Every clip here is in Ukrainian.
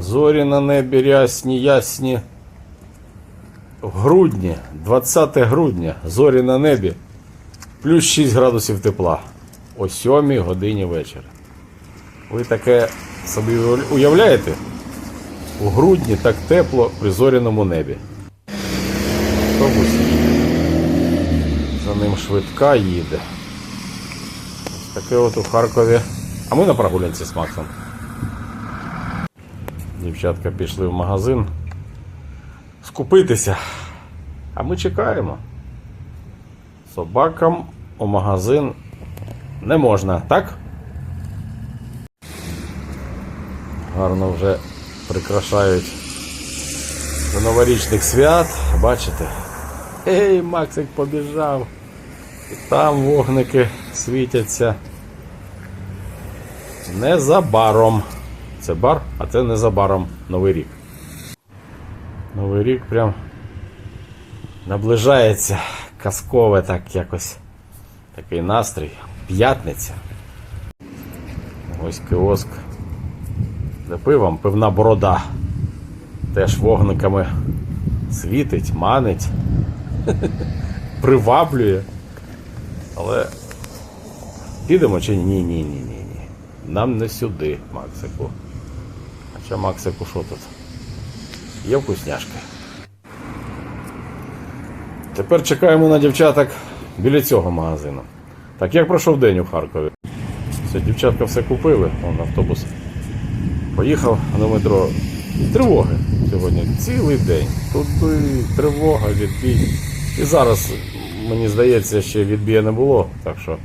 Зорі на небі рясні, ясні. В грудні, 20 грудня, зорі на небі, плюс 6 градусів тепла о 7 годині вечора. Ви таке собі уявляєте? У грудні так тепло при зоряному небі. Автобус. За ним швидка їде. Ось таке от у Харкові. А ми на прогулянці з Максом. Дівчатка пішли в магазин скупитися. А ми чекаємо. Собакам у магазин не можна, так? Гарно вже прикрашають до новорічних свят. Бачите? Ей, Максик побіжав. І там вогники світяться. Незабаром. Це бар, а це незабаром Новий рік. Новий рік прям наближається. Казкове так якось. Такий настрій. П'ятниця. Ось кіоск. Де пивом пивна борода. Теж вогниками світить, манить, приваблює. Але підемо чи ні? Ні, ні, ні, ні. ні. Нам не сюди, Максику. Хоча Максику що тут? Є вкусняшки. Тепер чекаємо на дівчаток біля цього магазину. Так, як пройшов день у Харкові? Все, дівчатка все купили, вон автобус поїхав до метро. Тривоги сьогодні цілий день. Тут і тривога, відбій. І зараз, мені здається, ще відбія не було, так що.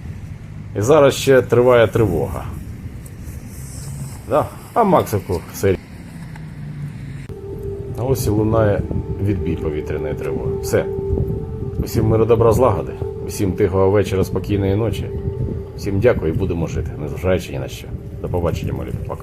І зараз ще триває тривога. Да? А Максику все. А ось і лунає відбій повітряної тривоги. Все. Усім миру добра злагоди, усім тихого вечора, спокійної ночі. Всім дякую і будемо жити, незважаючи ні на що. До побачення, молі. Пока.